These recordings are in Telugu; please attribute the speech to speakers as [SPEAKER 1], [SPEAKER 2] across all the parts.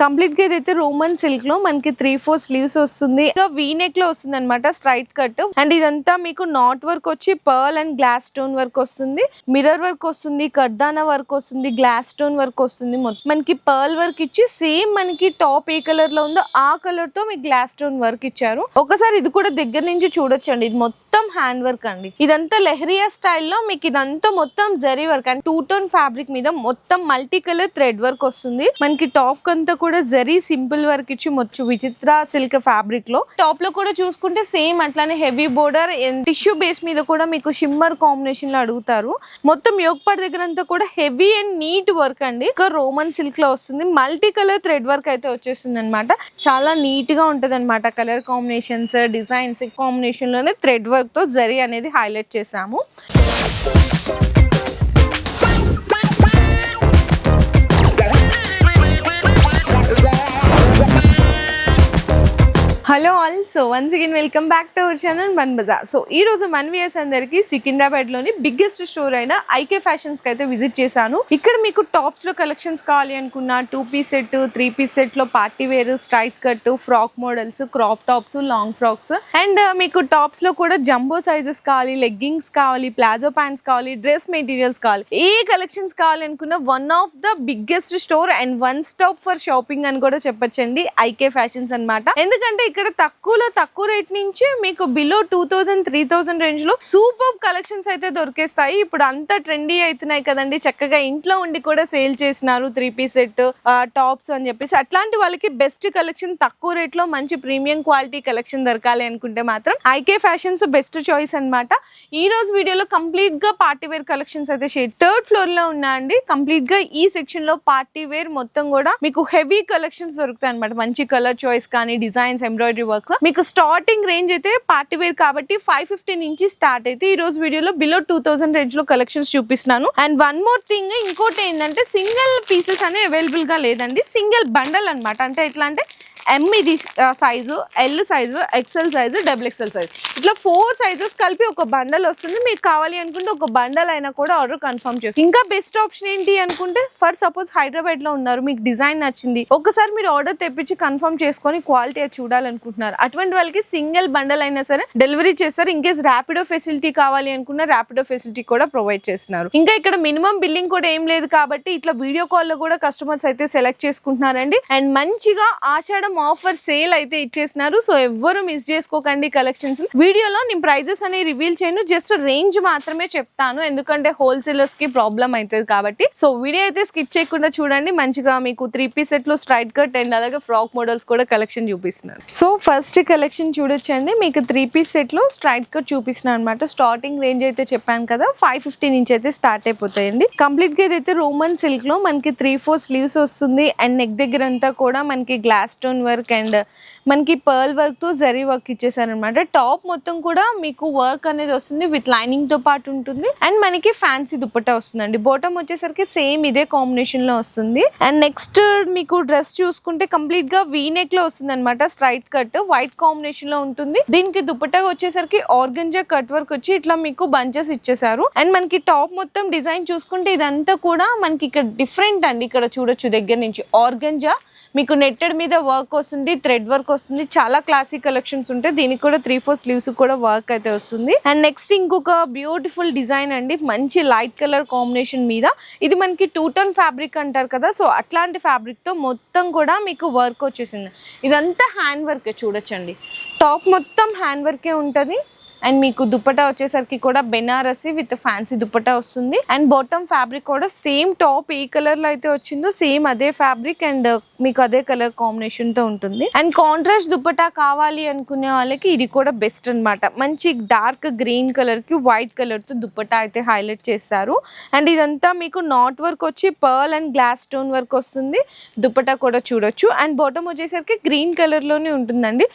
[SPEAKER 1] కంప్లీట్గా ఇదైతే రోమన్ సిల్క్లో మనకి త్రీ ఫోర్ స్లీవ్స్ వస్తుంది. ఇంకా వీనెక్లో వస్తుంది అనమాట స్ట్రైట్ కట్ అండ్ ఇదంతా మీకు నాట్ వర్క్ వచ్చి pearl and glass stone work వస్తుంది. మిర్రర్ వర్క్ వస్తుంది కర్దానా వర్క్ వస్తుంది గ్లాస్ స్టోన్ వర్క్ వస్తుంది మొత్తం. మనకి పర్ల్ వర్క్ ఇచ్చి సేమ్ మనకి టాప్ ఏ కలర్లో ఉందో ఆ కలర్తో మీకు గ్లాస్ స్టోన్ వర్క్ ఇచ్చారు. ఒకసారి ఇది కూడా దగ్గర నుంచి చూడొచ్చండి. ఇది మొత్తం హ్యాండ్ వర్క్ అండి. ఇదంతా లెహరియా స్టైల్లో మీకు ఇదంతా మొత్తం zari work and two tone fabric మీద మొత్తం మల్టీ కలర్ థ్రెడ్ వర్క్ వస్తుంది. మనకి టాప్ అంతా కూడా జరీ సింపుల్ వర్క్ ఇచ్చి మొచ్చు విచిత్ర సిల్క్ ఫ్యాబ్రిక్లో. టాప్లో కూడా చూసుకుంటే సేమ్ అట్లానే హెవీ బోర్డర్ టిష్యూ బేస్ మీద కూడా మీకు షిమ్మర్ కాంబినేషన్లో అడుగుతారు. మొత్తం యోగపాడ్ దగ్గర అంతా కూడా హెవీ అండ్ నీట్ వర్క్ అండి. ఇంకా రోమన్ సిల్క్లో వస్తుంది. మల్టీ కలర్ థ్రెడ్ వర్క్ అయితే వచ్చేస్తుంది అనమాట చాలా నీట్గా ఉంటది అనమాట కలర్ కాంబినేషన్స్ డిజైన్స్ కాంబినేషన్లోనే థ్రెడ్ వర్క్తో జరీ అనేది హైలైట్ చేసాము. Hello all. So once again welcome back to our channel Mann బజార్ సో ఈ రోజు మన్ వియర్స్ అందరికి సికింద్రాబాద్లోని బిగ్గెస్ట్ స్టోర్ అయిన ఐకే ఫ్యాషన్స్కి అయితే విజిట్ చేశాను. ఇక్కడ మీకు టాప్స్లో కలెక్షన్స్ కావాలి అనుకున్న two piece set three piece సెట్లో party wear straight cut frock models crop tops long frocks and మీకు టాప్స్లో కూడా జంబో సైజెస్ కావాలి లెగ్గింగ్స్ కావాలి ప్లాజో ప్యాంట్స్ కావాలి డ్రెస్ మెటీరియల్స్ కావాలి. ఏ కలెక్షన్స్ కావాలి అనుకున్న one of the biggest store and one stop for shopping అని కూడా చెప్పొచ్చండి ఐకే ఫ్యాషన్స్ అన్నమాట. ఎందుకంటే ఇక్కడ ఇక్కడ తక్కువలో తక్కువ రేట్ నుంచి మీకు below two thousand three thousand రేంజ్లో సూపర్ కలెక్షన్స్ అయితే దొరికేస్తాయి. ఇప్పుడు అంతా ట్రెండీ అవుతున్నాయి కదండి. చక్కగా ఇంట్లో ఉండి కూడా సేల్ చేసినారు త్రీ పీస్ సెట్ టాప్స్ అని చెప్పేసి. అట్లాంటి వాళ్ళకి బెస్ట్ కలెక్షన్ తక్కువ రేట్లో మంచి ప్రీమియం క్వాలిటీ కలెక్షన్ దొరకాలి అనుకుంటే మాత్రం ఐకే ఫ్యాషన్స్ బెస్ట్ చాయిస్ అనమాట ఈ రోజు వీడియోలో కంప్లీట్గా పార్టీ వేర్ కలెక్షన్స్ అయితే షేర్ థర్డ్ ఫ్లోర్లో ఉన్నా అండి కంప్లీట్గా ఈ సెక్షన్లో పార్టీ వేర్ మొత్తం కూడా మీకు హెవీ కలెక్షన్స్ దొరుకుతాయి అనమాట మంచి కలర్ చాయిస్ కానీ డిజైన్స్ ఎంబ్రాయిడరీ వర్క్ మీకు స్టార్టింగ్ రేంజ్ అయితే పార్టీ వేర్ కాబట్టి ఫైవ్ ఫిఫ్టీ నుంచి స్టార్ట్ అయితే ఈ రోజు వీడియోలో బిలో టూ థౌసండ్ రేంజ్లో కలెక్షన్స్ చూపిస్తున్నాను. అండ్ వన్ మోర్ థింగ్ ఇంకోటి ఏంటంటే సింగిల్ పీసెస్ అనేవి అవైలబుల్గా లేదండి. సింగిల్ బండల్ అనమాట అంటే ఎట్లా అంటే ఎం ఇది size L size XL size double XL size ఇట్లా ఫోర్ సైజెస్ కలిపి ఒక బండల్ వస్తుంది. మీకు కావాలి అనుకుంటే ఒక బండల్ అయినా కూడా ఆర్డర్ కన్ఫర్మ్ చేస్తుంది ఇంకా బెస్ట్ ఆప్షన్ ఏంటి అనుకుంటే ఫర్ సపోజ్ హైదరాబాద్లో ఉన్నారు మీకు డిజైన్ నచ్చింది ఒకసారి మీరు ఆర్డర్ తెప్పించి కన్ఫర్మ్ చేసుకొని క్వాలిటీ చూడాలనుకుంటున్నారు. అటువంటి వాళ్ళకి సింగిల్ బండల్ అయినా సరే డెలివరీ చేస్తారు. ఇన్ కేస్ ర్యాపిడో ఫెసిలిటీ కావాలి అనుకున్న ర్యాపిడో ఫెసిలిటీ కూడా ప్రొవైడ్ చేస్తున్నారు. ఇంకా ఇక్కడ మినిమం బిల్లింగ్ కూడా ఏం లేదు కాబట్టి ఇట్లా వీడియో కాల్లో కూడా కస్టమర్స్ అయితే సెలెక్ట్ చేసుకుంటున్నారండి. అండ్ మంచిగా ఆషాఢం ఆఫర్ సేల్ అయితే ఇచ్చేసినారు. సో ఎవ్వరు మిస్ చేసుకోకండి కలెక్షన్స్. వీడియోలో నేను ప్రైజెస్ అనేవి రివీల్ చేయను. జస్ట్ రేంజ్ మాత్రమే చెప్తాను. ఎందుకంటే హోల్సేలర్స్కి ప్రాబ్లం అవుతుంది కాబట్టి. సో వీడియో అయితే స్కిప్ చేయకుండా చూడండి. మంచిగా మీకు త్రీ పీస్ సెట్లో స్ట్రైట్ కట్ అండ్ అలాగే ఫ్రాక్ మోడల్స్ కూడా కలెక్షన్ చూపిస్తున్నారు. సో ఫస్ట్ కలెక్షన్ చూడొచ్చండి. మీకు త్రీ పీస్ సెట్లో స్ట్రైట్ కట్ చూపిస్తున్నాను అనమాట స్టార్టింగ్ రేంజ్ అయితే చెప్పాను కదా. ఫైవ్ ఫిఫ్టీ నుంచి అయితే స్టార్ట్ అయిపోతాయండి. కంప్లీట్గా ఇదైతే రోమన్ సిల్క్లో మనకి త్రీ ఫోర్ స్లీవ్స్ వస్తుంది. అండ్ నెక్ దగ్గర అంతా కూడా మనకి గ్లాస్ స్టోన్ వర్క్ అండ్ మనకి పర్ల్ వర్క్తో జరీ వర్క్ ఇచ్చేసారనమాట. టాప్ మొత్తం కూడా మీకు వర్క్ అనేది వస్తుంది విత్ లైనింగ్తో పాటు ఉంటుంది. అండ్ మనకి ఫ్యాన్సీ దుప్పట్టా వస్తుందండి. బాటమ్ వచ్చేసరికి సేమ్ ఇదే కాంబినేషన్లో వస్తుంది. అండ్ నెక్స్ట్ మీకు డ్రెస్ చూసుకుంటే కంప్లీట్గా వీనెక్లో లో వస్తుంది అనమాట స్ట్రైట్ కట్ వైట్ కాంబినేషన్లో ఉంటుంది. దీనికి దుప్పట్టా వచ్చేసరికి ఆర్గంజా కట్ వర్క్ వచ్చి ఇట్లా మీకు బంచెస్ ఇచ్చేసారు. అండ్ మనకి టాప్ మొత్తం డిజైన్ చూసుకుంటే ఇదంతా కూడా మనకి ఇక్కడ డిఫరెంట్ అండి. ఇక్కడ చూడొచ్చు దగ్గర నుంచి. ఆర్గంజా మీకు నెట్టెడ్ మీద వర్క్ వస్తుంది థ్రెడ్ వర్క్ వస్తుంది చాలా క్లాసిక్ కలెక్షన్స్ ఉంటాయి. దీనికి కూడా త్రీ ఫోర్ స్లీవ్స్ కూడా వర్క్ అయితే వస్తుంది. అండ్ నెక్స్ట్ ఇంకొక బ్యూటిఫుల్ డిజైన్ అండి మంచి లైట్ కలర్ కాంబినేషన్ మీద. ఇది మనకి టూ టన్ ఫ్యాబ్రిక్ అంటారు కదా సో అట్లాంటి ఫ్యాబ్రిక్తో మొత్తం కూడా మీకు వర్క్ వచ్చేసింది. ఇదంతా హ్యాండ్ వర్క్ చూడొచ్చండి. టాప్ మొత్తం హ్యాండ్ వర్కే ఉంటుంది. అండ్ మీకు దుప్పటా వచ్చేసరికి కూడా బెనారసి విత్ ఫ్యాన్సీ దుప్పటా వస్తుంది. అండ్ బాటమ్ ఫ్యాబ్రిక్ కూడా సేమ్ టాప్ ఏ కలర్లో అయితే వచ్చిందో సేమ్ అదే ఫ్యాబ్రిక్ అండ్ మీకు అదే కలర్ కాంబినేషన్తో ఉంటుంది. అండ్ కాంట్రాస్ట్ దుప్పటా కావాలి అనుకునే వాళ్ళకి ఇది కూడా బెస్ట్ అన్నమాట. మంచి డార్క్ గ్రీన్ కలర్కి వైట్ కలర్తో దుప్పటా అయితే హైలైట్ చేస్తారు. అండ్ ఇదంతా మీకు నాట్ వర్క్ వచ్చి pearl and glass stone work వస్తుంది. దుప్పటా కూడా చూడొచ్చు. అండ్ బాటమ్ వచ్చేసరికి గ్రీన్ కలర్లోనే ఉంటుందండి.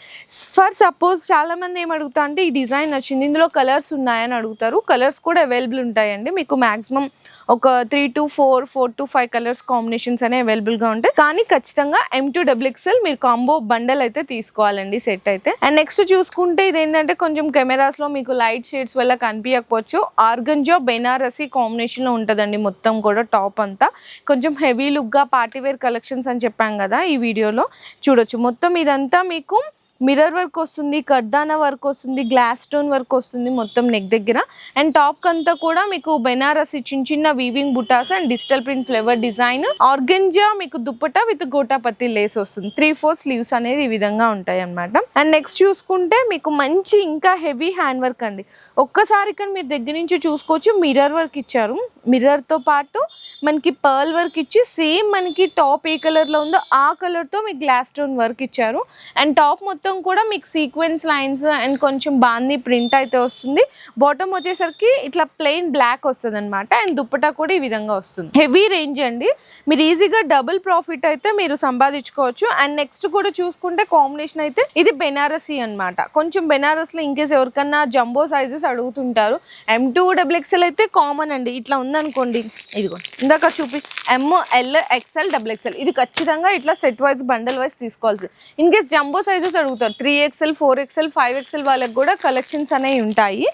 [SPEAKER 1] ఫర్ సపోజ్ చాలా మంది ఏం అడుగుతా అంటే ఈ డిజైన్ నచ్చింది. ఇందులో కలర్స్ ఉన్నాయని అడుగుతారు. కలర్స్ కూడా అవైలబుల్ ఉంటాయండి. మీకు మాక్సిమం ఒక three to four four to five colours combinations అనేవి అవైలబుల్గా ఉంటాయి. కానీ ఖచ్చితంగా M to double XL XL మీరు కాంబో బండల్ అయితే తీసుకోవాలండి సెట్ అయితే. అండ్ నెక్స్ట్ చూసుకుంటే ఇది ఏంటంటే కొంచెం కెమెరాస్లో మీకు లైట్ షేడ్స్ వల్ల కనిపించకపోవచ్చు. ఆర్గంజో బెనారసీ కాంబినేషన్లో ఉంటుందండి మొత్తం కూడా టాప్ అంతా. కొంచెం హెవీ లుక్గా పార్టీవేర్ కలెక్షన్స్ అని చెప్పాం కదా ఈ వీడియోలో. చూడొచ్చు. మొత్తం ఇదంతా మీకు మిర్రర్ వర్క్ వస్తుంది కర్దానా వర్క్ వస్తుంది గ్లాస్ స్టోన్ వర్క్ వస్తుంది మొత్తం నెక్ దగ్గర. అండ్ టాప్ అంతా కూడా మీకు బెనారసి చిన్న చిన్న weaving buttas and digital print flavour design organza మీకు దుప్పట విత్ గోటాపత్తి లేస్ వస్తుంది. త్రీ ఫోర్ స్లీవ్స్ అనేది ఈ విధంగా ఉంటాయి అన్నమాట అండ్ నెక్స్ట్ చూసుకుంటే మీకు మంచి ఇంకా హెవీ హ్యాండ్ వర్క్ అండి. ఒక్కసారి ఇక్కడ మీరు దగ్గర నుంచి చూసుకోవచ్చు మిర్రర్ వర్క్ ఇచ్చారు. మిర్రర్తో పాటు మనకి పర్ల్ వర్క్ ఇచ్చి సేమ్ మనకి టాప్ ఏ కలర్లో ఉందో ఆ కలర్తో మీకు గ్లాస్ స్టోన్ వర్క్ ఇచ్చారు. అండ్ టాప్ మొత్తం మొత్తం కూడా మీకు సీక్వెన్స్ లైన్స్ అండ్ కొంచెం బాంది ప్రింట్ అయితే వస్తుంది. బాటమ్ వచ్చేసరికి ఇట్లా ప్లెయిన్ బ్లాక్ వస్తుంది అనమాట అండ్ దుప్పటా కూడా ఈ విధంగా వస్తుంది. హెవీ రేంజ్ అండి. మీరు ఈజీగా డబుల్ ప్రాఫిట్ అయితే మీరు సంపాదించుకోవచ్చు. అండ్ నెక్స్ట్ కూడా చూసుకుంటే కాంబినేషన్ అయితే ఇది బెనారసీ అన్నమాట. కొంచెం బెనారస్లో ఇంకేస్ ఎవరికన్నా జంబో సైజెస్ అడుగుతుంటారు. ఎం టూ డబుల్ ఎక్స్ఎల్ అయితే కామన్ అండి. ఇట్లా ఉందనుకోండి. ఇదిగో ఇందాక చూపి M L XL double XL ఇది ఖచ్చితంగా ఇట్లా సెట్ వైజ్ బండల్ వైజ్ తీసుకోవాల్సి ఇన్ కేస్ జంబో సైజెస్ అడుగుతారు three XL four XL five XL వాళ్ళకి కూడా కలెక్షన్స్ అనేవి ఉంటాయి.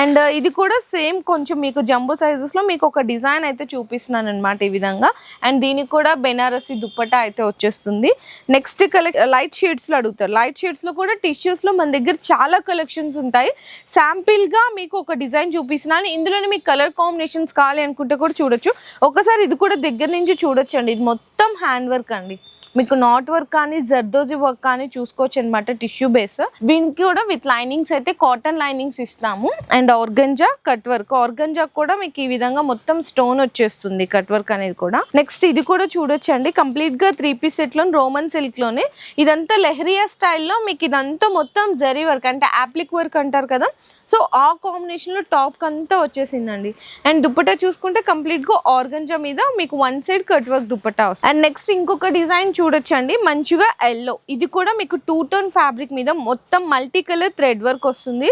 [SPEAKER 1] అండ్ uh, ఇది కూడా సేమ్ కొంచెం మీకు జంబో సైజెస్లో మీకు ఒక డిజైన్ అయితే చూపిస్తున్నాను అనమాట ఈ విధంగా. అండ్ దీనికి కూడా బెనారసీ దుప్పటా అయితే వచ్చేస్తుంది. నెక్స్ట్ కలెక్ లైట్ షేడ్స్లో అడుగుతారు. లైట్ షేడ్స్లో కూడా టిష్యూస్లో మన దగ్గర చాలా కలెక్షన్స్ ఉంటాయి. శాంపిల్గా మీకు ఒక డిజైన్ చూపిస్తున్నాను. ఇందులోనే మీకు కలర్ కాంబినేషన్స్ కావాలి అనుకుంటే కూడా చూడొచ్చు. ఒకసారి ఇది కూడా దగ్గర నుంచి చూడొచ్చు అండి ఇది మొత్తం హ్యాండ్ వర్క్ అండి. మీకు నాట్ వర్క్ కానీ జర్దోజీ వర్క్ కానీ చూసుకోవచ్చు అనమాట టిష్యూ బేస్. దీనికి కూడా విత్ లైనింగ్స్ అయితే కాటన్ లైనింగ్స్ ఇస్తాము. And organza cut work. Organza కూడా మీకు ఈ విధంగా మొత్తం స్టోన్ వచ్చేస్తుంది కట్ వర్క్ అనేది కూడా. నెక్స్ట్ ఇది కూడా చూడొచ్చండి. కంప్లీట్గా త్రీ పీస్ సెట్లో రోమన్ సిల్క్లోనే ఇదంతా లెహరియా స్టైల్లో మీకు ఇదంతా మొత్తం జరీ వర్క్ అంటే యాప్లిక్ వర్క్ అంటారు కదా. సో ఆ కాంబినేషన్లో టాప్ అంతా వచ్చేసిందండి. అండ్ దుప్పటా చూసుకుంటే కంప్లీట్గా ఆర్గంజా మీద మీకు one side cut work dupatta వస్తుంది. అండ్ నెక్స్ట్ ఇంకొక డిజైన్ చూడొచ్చండి. మంచిగా ఎల్లో ఇది కూడా మీకు టూ టోన్ ఫ్యాబ్రిక్ మీద మొత్తం మల్టీ కలర్ థ్రెడ్ వర్క్ వస్తుంది.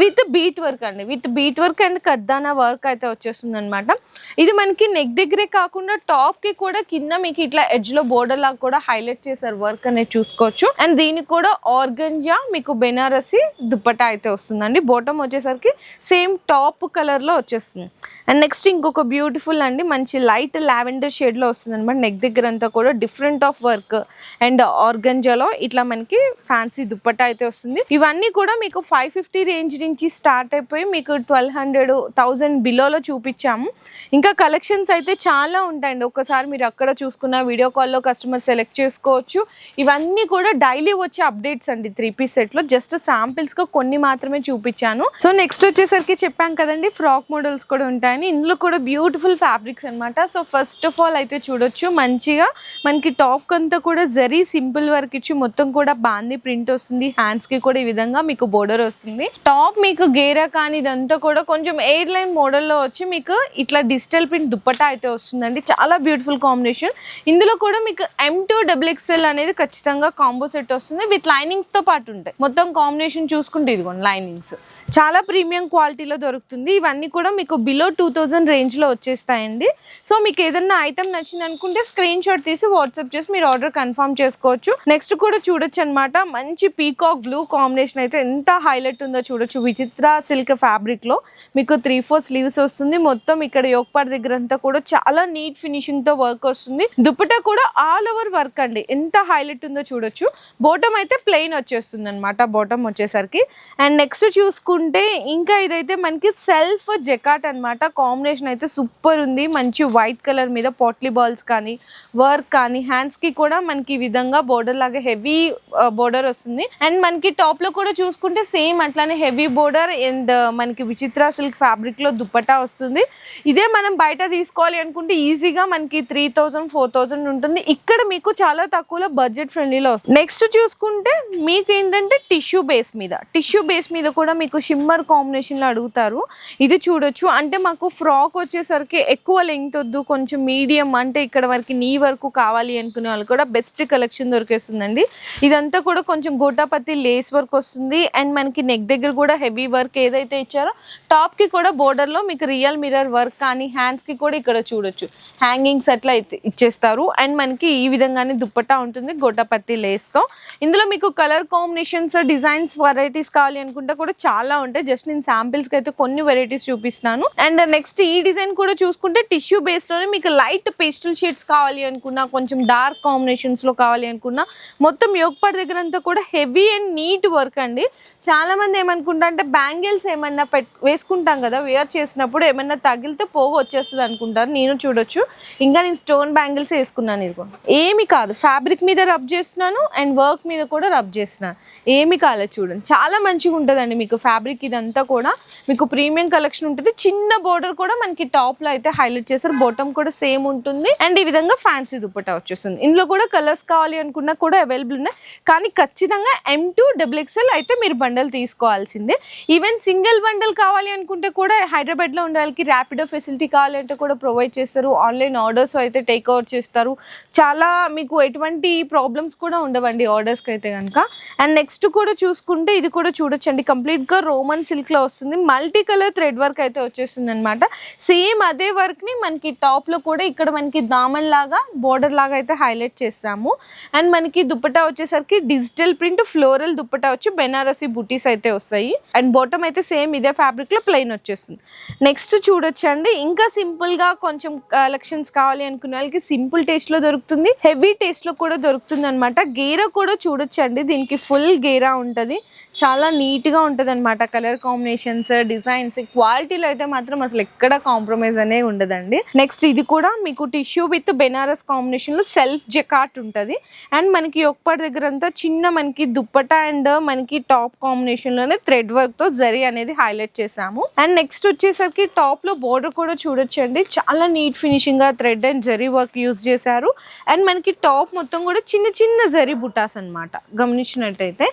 [SPEAKER 1] విత్ బీట్ వర్క్ అండి. విత్ బీట్ వర్క్ అండ్ కర్దానా వర్క్ అయితే వచ్చేస్తుంది అనమాట ఇది మనకి నెక్ దగ్గరే కాకుండా టాప్కి కూడా కింద మీకు ఇట్లా ఎడ్జ్లో బోర్డర్ లాగా కూడా హైలైట్ చేశారు వర్క్ అనేది చూసుకోవచ్చు. అండ్ దీనికి కూడా ఆర్గంజా మీకు బెనారసి దుప్పటా అయితే వస్తుందండి. బోటం వచ్చేసరికి సేమ్ టాప్ కలర్లో వచ్చేస్తుంది. అండ్ నెక్స్ట్ ఇంకొక బ్యూటిఫుల్ అండి. మంచి లైట్ లావెండర్ షేడ్లో వస్తుంది అనమాట నెక్ దగ్గర అంతా కూడా డిఫరెంట్ ఆఫ్ వర్క్ అండ్ ఆర్గంజాలో ఇట్లా మనకి ఫ్యాన్సీ దుప్పట అయితే వస్తుంది. ఇవన్నీ కూడా మీకు ఫైవ్ ఫిఫ్టీ రేంజ్ నుంచి స్టార్ట్ అయిపోయి మీకు ట్వెల్వ్ హండ్రెడ్ థౌజండ్ బిలోలో చూపించాము. ఇంకా కలెక్షన్స్ అయితే చాలా ఉంటాయండి. ఒక్కసారి మీరు అక్కడ చూసుకున్న వీడియో కాల్లో కస్టమర్ సెలెక్ట్ చేసుకోవచ్చు. ఇవన్నీ కూడా డైలీ వచ్చే అప్డేట్స్ అండి త్రీ పీస్ సెట్లో. జస్ట్ శాంపిల్స్గా కొన్ని మాత్రమే చూపించాను. సో నెక్స్ట్ వచ్చేసరికి చెప్పాం కదండి ఫ్రాక్ మోడల్స్ కూడా ఉంటాయని. ఇందులో కూడా బ్యూటిఫుల్ ఫ్యాబ్రిక్స్ అన్నమాట. సో ఫస్ట్ ఆఫ్ ఆల్ అయితే చూడొచ్చు. మంచిగా మనకి టాప్ అంతా కూడా జరీ సింపుల్ వర్క్ ఇచ్చి మొత్తం కూడా బాంది ప్రింట్ వస్తుంది. హ్యాండ్స్కి కూడా ఈ విధంగా మీకు బోర్డర్ వస్తుంది. టాప్ మీకు గేరా కానీ ఇదంతా కూడా కొంచెం ఎయిర్ లైన్ మోడల్లో వచ్చి మీకు ఇట్లా డిజిటల్ ప్రింట్ దుప్పటా అయితే వస్తుందండి. చాలా బ్యూటిఫుల్ కాంబినేషన్ ఇందులో కూడా మీకు ఎం టూ డబుల్ ఎక్స్ఎల్ అనేది ఖచ్చితంగా కాంబో సెట్ వస్తుంది. విత్ లైనింగ్స్తో పాటు ఉంటాయి. మొత్తం కాంబినేషన్ చూసుకుంటే ఇదిగోండి లైనింగ్స్ చాలా ప్రీమియం క్వాలిటీలో దొరుకుతుంది. ఇవన్నీ కూడా మీకు బిలో టూ థౌజండ్ రేంజ్లో వచ్చేస్తాయండి. సో మీకు ఏదైనా ఐటమ్ నచ్చింది అనుకుంటే స్క్రీన్ షాట్ తీసి వాట్సాప్ చేసి మీరు ఆర్డర్ కన్ఫర్మ్ చేసుకోవచ్చు. నెక్స్ట్ కూడా చూడొచ్చు అనమాట మంచి పీకాక్ బ్లూ కాంబినేషన్ అయితే ఎంత హైలైట్ ఉందో చూడొచ్చు. విచిత్ర సిల్క్ ఫ్యాబ్రిక్లో మీకు త్రీ ఫోర్ స్లీవ్స్ వస్తుంది. మొత్తం ఇక్కడ యోగపాడ్ దగ్గర అంతా కూడా చాలా నీట్ ఫినిషింగ్తో వర్క్ వస్తుంది. దుప్పటా కూడా ఆల్ ఓవర్ వర్క్ అండి. ఎంత హైలైట్ ఉందో చూడొచ్చు. బోటం అయితే ప్లెయిన్ వచ్చేస్తుంది అనమాట బోటం వచ్చేసరికి. అండ్ నెక్స్ట్ చూసుకుంటే ఇంకా ఇదైతే మనకి సెల్ఫ్ జెకాట్ అన్నమాట. కాంబినేషన్ అయితే సూపర్ ఉంది. మంచి వైట్ కలర్ మీద పోట్లీ బాల్స్ కానీ వర్క్ కానీ హ్యాండ్స్కి కూడా మనకి ఈ విధంగా బోర్డర్ లాగా హెవీ బోర్డర్ వస్తుంది. అండ్ మనకి టాప్లో కూడా చూసుకుంటే సేమ్ అట్లానే హెవీ బోర్డర్ అండ్ మనకి విచిత్ర సిల్క్ ఫ్యాబ్రిక్లో దుప్పటా వస్తుంది. ఇదే మనం బయట తీసుకోవాలి అనుకుంటే ఈజీగా మనకి త్రీ థౌజండ్ ఫోర్ థౌజండ్ ఉంటుంది. ఇక్కడ మీకు చాలా తక్కువలో బడ్జెట్ ఫ్రెండ్లీలో వస్తుంది. నెక్స్ట్ చూసుకుంటే మీకు ఏంటంటే టిష్యూ బేస్ మీద. టిష్యూ బేస్ మీద కూడా మీకు షిమ్మర్ కాంబినేషన్లో అడుగుతారు. ఇది చూడొచ్చు. అంటే మాకు ఫ్రాక్ వచ్చేసరికి ఎక్కువ లెంగ్త్ వద్దు కొంచెం మీడియం అంటే ఇక్కడ వరకు నీ వరకు కావాలి అనుకునే వాళ్ళు కూడా బెస్ట్ కలెక్షన్ దొరికేస్తుందండి. ఇదంతా కూడా కొంచెం గోటాపత్తి లేస్ వర్క్ వస్తుంది. అండ్ మనకి నెక్ దగ్గర కూడా హెవీ వర్క్ ఏదైతే ఇచ్చారో టాప్కి కూడా బోర్డర్లో లో మీకు రియల్ మిరర్ వర్క్ కానీ హ్యాండ్స్కి కూడా ఇక్కడ చూడొచ్చు. హ్యాంగింగ్స్ అట్లా అయితే ఇచ్చేస్తారు. అండ్ మనకి ఈ విధంగానే దుప్పటా ఉంటుంది గోటాపత్తి లేస్తో. ఇందులో మీకు కలర్ కాంబినేషన్స్ డిజైన్స్ వెరైటీస్ కావాలి అనుకుంటే కూడా చాలా ఉంటాయి. జస్ట్ నేను శాంపిల్స్కి అయితే కొన్ని వెరైటీస్ చూపిస్తాను అండ్ నెక్స్ట్ ఈ డిజైన్ కూడా చూసుకుంటే టిష్యూ బేస్లోనే మీకు లైట్ పేస్టల్ షేడ్స్ కావాలి అనుకున్నా కొంచెం డార్క్ కాంబినేషన్స్లో కావాలి అనుకున్నా మొత్తం యోగపాడ్ దగ్గర అంతా కూడా హెవీ అండ్ నీట్ వర్క్ అండి. చాలా మంది ఏమనుకుంటా అంటే బ్యాంగిల్స్ ఏమన్నా పెట్ వేసుకుంటాం కదా వేర్ చేసినప్పుడు ఏమన్నా తగిలితే పోగు వచ్చేస్తుంది అనుకుంటారు. నేను చూడొచ్చు. ఇంకా నేను స్టోన్ బ్యాంగిల్స్ వేసుకున్నాను ఇదిగో. ఏమి కాదు. ఫ్యాబ్రిక్ మీద రబ్ చేస్తున్నాను అండ్ వర్క్ మీద కూడా రబ్ చేస్తున్నాను. ఏమి కాలేదు చూడండి. చాలా మంచిగా ఉంటుందండి మీకు ఫ్యాబ్రిక్ ఇదంతా కూడా. మీకు ప్రీమియం కలెక్షన్ ఉంటుంది. చిన్న బోర్డర్ కూడా మనకి టాప్లో అయితే హైలైట్ చేస్తారు. బాటమ్ కూడా సేమ్ ఉంటుంది. అండ్ ఈ విధంగా ఫ్యాన్సీ దుప్పటా వచ్చేస్తుంది. ఇందులో కూడా కలర్స్ కావాలి అనుకున్నా కూడా అవైలబుల్ ఉన్నాయి. కానీ ఖచ్చితంగా ఎం టూ డబుల్ ఎక్స్ఎల్ అయితే మీరు బండల్ తీసుకోవాల్సిందే. ఈవెన్ సింగిల్ బండల్ కావాలి అనుకుంటే కూడా హైదరాబాద్లో ఉండే వాళ్ళకి ర్యాపిడో ఫెసిలిటీ కావాలంటే కూడా ప్రొవైడ్ చేస్తారు. ఆన్లైన్ ఆర్డర్స్ అయితే టేక్అవుట్ చేస్తారు. చాలా మీకు ఎటువంటి ప్రాబ్లమ్స్ కూడా ఉండవండి ఆర్డర్స్కి అయితే కనుక. అండ్ నెక్స్ట్ కూడా చూసుకుంటే ఇది కూడా చూడొచ్చండి. కంప్లీట్గా రోమన్ సిల్క్లో వస్తుంది. మల్టీ కలర్ థ్రెడ్ వర్క్ అయితే వచ్చేస్తుంది అనమాట సేమ్ అదే వర్క్ని మనకి టాప్లో కూడా ఇక్కడ మనకి దామన్ లాగా బోర్డర్ లాగా అయితే హైలైట్ చేస్తాము. అండ్ మనకి దుప్పటా వచ్చేసరికి డిజిటల్ ప్రింట్ ఫ్లోరల్ దుప్పటా వచ్చి బెనారసి బుటీస్ అయితే వస్తాయి. అండ్ బాటమ్ అయితే సేమ్ ఇదే ఫ్యాబ్రిక్లో ప్లెయిన్ వచ్చేస్తుంది. నెక్స్ట్ చూడొచ్చండి. ఇంకా సింపుల్గా కొంచెం కలెక్షన్స్ కావాలి అనుకునే వాళ్ళకి సింపుల్ టేస్ట్లో దొరుకుతుంది. హెవీ టేస్ట్లో కూడా దొరుకుతుంది అనమాట గేరా కూడా చూడొచ్చండి. దీనికి ఫుల్ గేరా ఉంటుంది. చాలా నీట్గా అనమాట కలర్ కాంబినేషన్స్ డిజైన్స్. క్వాలిటీలో అయితే మాత్రం అసలు ఎక్కడ కాంప్రమైజ్ అనే ఉండదండి. నెక్స్ట్ ఇది కూడా మీకు టిష్యూ విత్ బెనారస్ కాంబినేషన్లో సెల్ఫ్ జెకాట్ ఉంటుంది. అండ్ మనకి ఒక్కటి దగ్గర అంతా చిన్న మనకి దుప్పటా అండ్ మనకి టాప్ కాంబినేషన్లోనే థ్రెడ్ వర్క్తో జరీ అనేది హైలైట్ చేసాము అండ్ నెక్స్ట్ వచ్చేసరికి టాప్లో బోర్డర్ కూడా చూడొచ్చండి. చాలా neat ఫినిషింగ్గా thread and zari work use చేశారు. అండ్ మనకి టాప్ మొత్తం కూడా చిన్న చిన్న జరీ బుటాస్ అన్నమాట. గమనించినట్టయితే.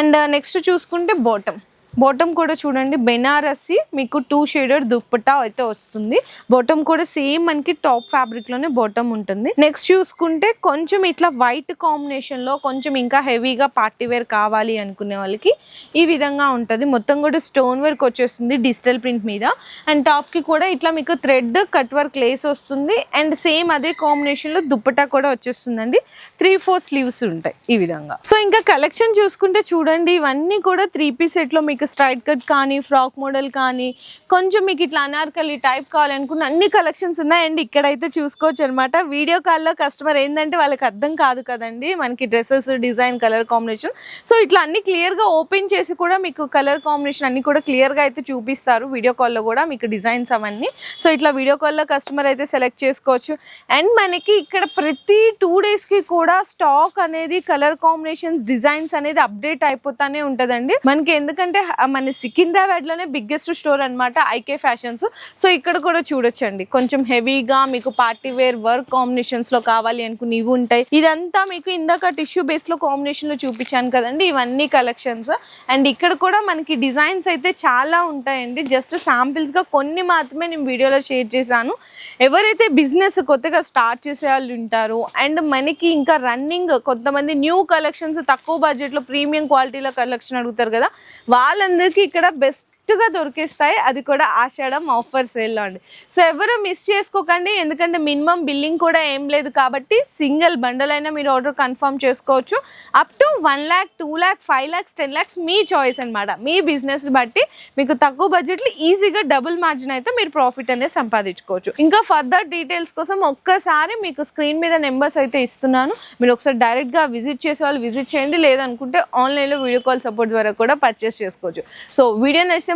[SPEAKER 1] అండ్ నెక్స్ట్ చూసుకుంటే బాటమ్ బాటమ్ కూడా చూడండి బెనారసి మీకు టూ షేడెడ్ దుప్పటా అయితే వస్తుంది. బాటమ్ కూడా సేమ్ మనకి టాప్ ఫ్యాబ్రిక్లోనే బాటమ్ ఉంటుంది. నెక్స్ట్ చూసుకుంటే కొంచెం ఇట్లా వైట్ కాంబినేషన్లో కొంచెం ఇంకా హెవీగా పార్టీ వేర్ కావాలి అనుకునే వాళ్ళకి ఈ విధంగా ఉంటుంది. మొత్తం కూడా స్టోన్ వర్క్ వచ్చేస్తుంది డిజిటల్ ప్రింట్ మీద. అండ్ టాప్కి కూడా ఇట్లా మీకు థ్రెడ్ కట్ వర్క్ లేస్ వస్తుంది. అండ్ సేమ్ అదే కాంబినేషన్లో దుప్పటా కూడా వచ్చేస్తుందండి. త్రీ ఫోర్ స్లీవ్స్ ఉంటాయి ఈ విధంగా. సో ఇంకా కలెక్షన్ చూసుకుంటే చూడండి ఇవన్నీ కూడా త్రీ పీస్ సెట్లో మీకు స్ట్రైట్ కట్ కానీ ఫ్రాక్ మోడల్ కానీ కొంచెం మీకు ఇట్లా అనార్కలి టైప్ కావాలనుకున్న అన్ని కలెక్షన్స్ ఉన్నాయండి ఇక్కడైతే చూసుకోవచ్చు అనమాట వీడియో కాల్లో కస్టమర్ ఏంటంటే వాళ్ళకి అర్థం కాదు కదండి. మనకి dresses design colour combination. So ఇట్లా అన్ని క్లియర్గా ఓపెన్ చేసి కూడా మీకు కలర్ కాంబినేషన్ అన్ని కూడా క్లియర్గా అయితే చూపిస్తారు. వీడియో కాల్లో కూడా మీకు డిజైన్స్ అవన్నీ. సో ఇట్లా వీడియో కాల్లో కస్టమర్ అయితే సెలెక్ట్ చేసుకోవచ్చు. అండ్ మనకి ఇక్కడ ప్రతి టూ డేస్కి కూడా స్టాక్ అనేది కలర్ కాంబినేషన్స్ డిజైన్స్ అనేది అప్డేట్ అయిపోతానే ఉంటుందండి. మనకి ఎందుకంటే మన సికింద్రాబాద్లోనే బిగ్గెస్ట్ స్టోర్ అన్నమాట ఐకే ఫ్యాషన్స్ సో ఇక్కడ కూడా చూడొచ్చండి. కొంచెం హెవీగా మీకు పార్టీ వేర్ వర్క్ కాంబినేషన్స్లో కావాలి అనుకుని ఇవి ఉంటాయి. ఇదంతా మీకు ఇందాక టిష్యూ బేస్లో కాంబినేషన్లో చూపించాను కదండి ఇవన్నీ కలెక్షన్స్ అండ్ ఇక్కడ కూడా మనకి డిజైన్స్ అయితే చాలా ఉంటాయండి. జస్ట్ శాంపిల్స్గా కొన్ని మాత్రమే నేను వీడియోలో షేర్ చేశాను. ఎవరైతే బిజినెస్ కొత్తగా స్టార్ట్ చేసే వాళ్ళు ఉంటారో అండ్ మనకి ఇంకా రన్నింగ్ కొంతమంది న్యూ కలెక్షన్స్ తక్కువ బడ్జెట్లో ప్రీమియం క్వాలిటీలో కలెక్షన్ అడుగుతారు కదా వాళ్ళందరికీ ఇక్కడ బెస్ట్ గా దొరికిస్తాయి. అది కూడా ఆషాఢం ఆఫర్ సేల్లో అండి. సో ఎవరు మిస్ చేసుకోకండి. ఎందుకంటే మినిమం బిల్లింగ్ కూడా ఏం లేదు కాబట్టి సింగిల్ బండల్ అయినా మీరు ఆర్డర్ కన్ఫర్మ్ చేసుకోవచ్చు. Up to one lakh two lakh five lakhs ten lakhs me choice అనమాట మీ బిజినెస్ బట్టి మీకు తక్కువ బడ్జెట్లో ఈజీగా డబుల్ మార్జిన్ అయితే మీరు ప్రాఫిట్ అనేది సంపాదించుకోవచ్చు. ఇంకా ఫర్దర్ డీటెయిల్స్ కోసం ఒక్కసారి మీకు స్క్రీన్ మీద నెంబర్స్ అయితే ఇస్తున్నాను. మీరు ఒకసారి డైరెక్ట్గా విజిట్ చేసే వాళ్ళు విజిట్ చేయండి. లేదనుకుంటే ఆన్లైన్లో వీడియో కాల్ సపోర్ట్ ద్వారా కూడా పర్చేస్ చేసుకోవచ్చు. సో వీడియో నచ్చితే